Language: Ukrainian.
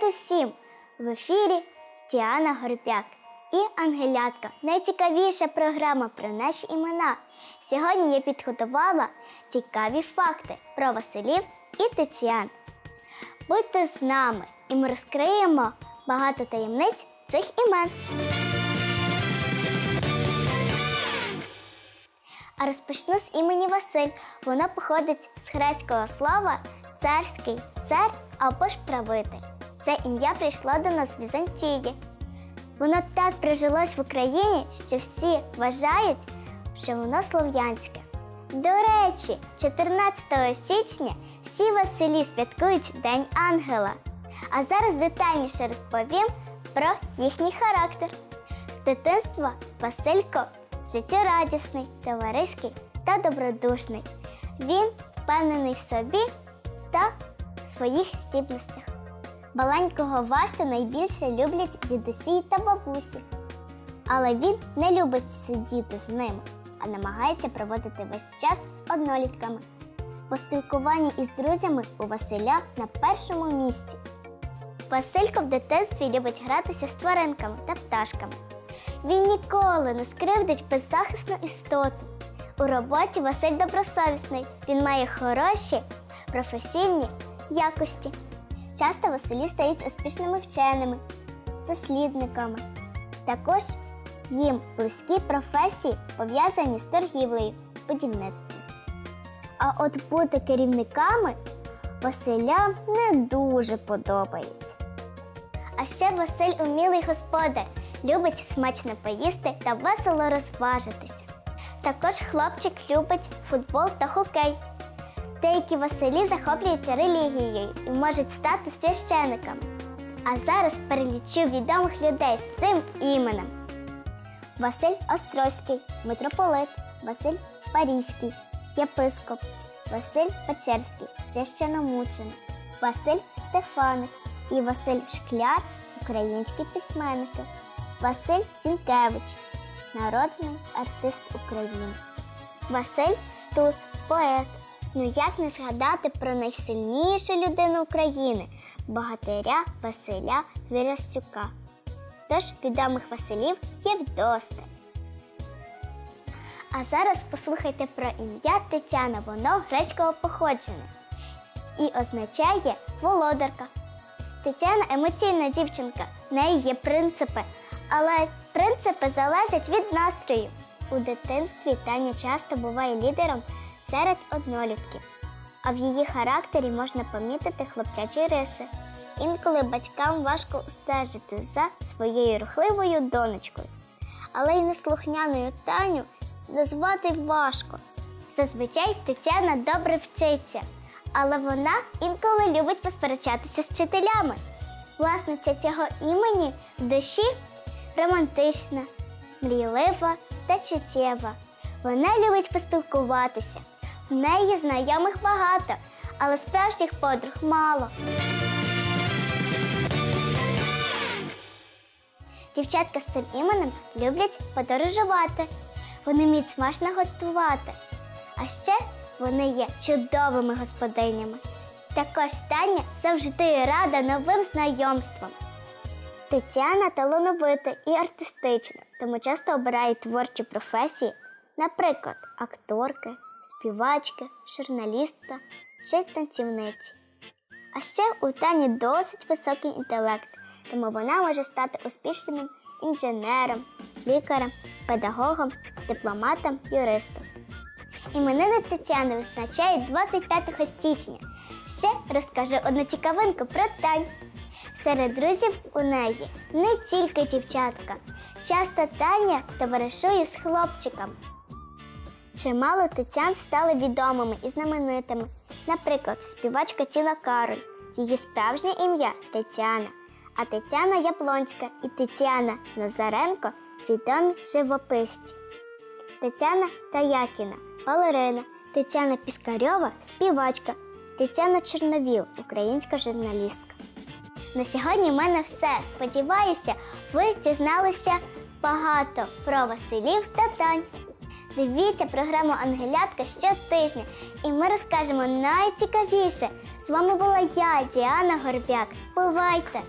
Привіт усім! В ефірі Тіана Горпяк і Ангелятка. Найцікавіша програма про наші імена. Сьогодні я підготувала цікаві факти про Василів і Тетян. Будьте з нами, і ми розкриємо багато таємниць цих імен. А розпочну з імені Василь. Воно походить з грецького слова царський, цар або ж правитель. Це ім'я прийшло до нас з Візантії. Воно так прижилось в Україні, що всі вважають, що воно слов'янське. До речі, 14 січня всі Василі святкують День Ангела. А зараз детальніше розповім про їхній характер. З дитинства Василько життєрадісний, товариський та добродушний. Він впевнений в собі та своїх здібностях. Маленького Васю найбільше люблять дідусі та бабусі. Але він не любить сидіти з ними, а намагається проводити весь час з однолітками. По спілкуванні із друзями у Василя на першому місці. Василько в дитинстві любить гратися з тваринками та пташками. Він ніколи не скривдить беззахисну істоту. У роботі Василь добросовісний. Він має хороші професійні якості. Часто Василі стають успішними вченими, дослідниками. Також їм близькі професії пов'язані з торгівлею, будівництвом. А от бути керівниками Василям не дуже подобається. А ще Василь умілий господар, любить смачно поїсти та весело розважитися. Також хлопчик любить футбол та хокей. Деякі Василі захоплюються релігією і можуть стати священиками. А зараз перелічу відомих людей з цим іменем: Василь Острозький, митрополит, Василь Парійський, єпископ, Василь Печерський, священомученик, Василь Стефаник і Василь Шкляр українські письменники, Василь Зінкевич, народний артист України, Василь Стус, поет. Ну як не згадати про найсильнішу людину України богатиря Василя Вірастюка. Тож відомих Василів є вдосталь. А зараз послухайте про ім'я Тетяна, воно грецького походження і означає володарка. Тетяна емоційна дівчинка, в неї є принципи, але принципи залежать від настрою. У дитинстві Таня часто буває лідером серед однолітків, а в її характері можна помітити хлопчачі риси. Інколи батькам важко стежити за своєю рухливою донечкою, але й неслухняною Таню назвати важко. Зазвичай Тетяна добре вчиться, але вона інколи любить посперечатися з вчителями. Власниця цього імені в душі романтична, мрійлива та чуттєва. Вона любить поспілкуватися. В неї знайомих багато, але справжніх подруг мало. Дівчатка з цим іменем люблять подорожувати. Вони вміють смачно готувати. А ще вони є чудовими господинями. Також Таня завжди рада новим знайомствам. Тетяна талановита і артистична, тому часто обирає творчі професії, наприклад, акторки, співачки, журналістка чи танцівниці. А ще у Тані досить високий інтелект, тому вона може стати успішним інженером, лікарем, педагогом, дипломатом, юристом. Іменини Тетяни визначають 25 січня. Ще розкажу одну цікавинку про Тань. Серед друзів у неї не тільки дівчатка. Часто Таня товаришує з хлопчиком. Чимало Тетян стали відомими і знаменитими. Наприклад, співачка Тіна Кароль. Її справжнє ім'я Тетяна. А Тетяна Яблонська і Тетяна Назаренко відомі живописці. Тетяна Таякіна, балерина, Тетяна Піскарьова співачка, Тетяна Чорновіл, українська журналістка. На сьогодні в мене все. Сподіваюся, ви дізналися багато про Василів та Тань. Дивіться програму Ангелятка щотижня, і ми розкажемо найцікавіше З вами була я, Діана Горбяк. Бувайте!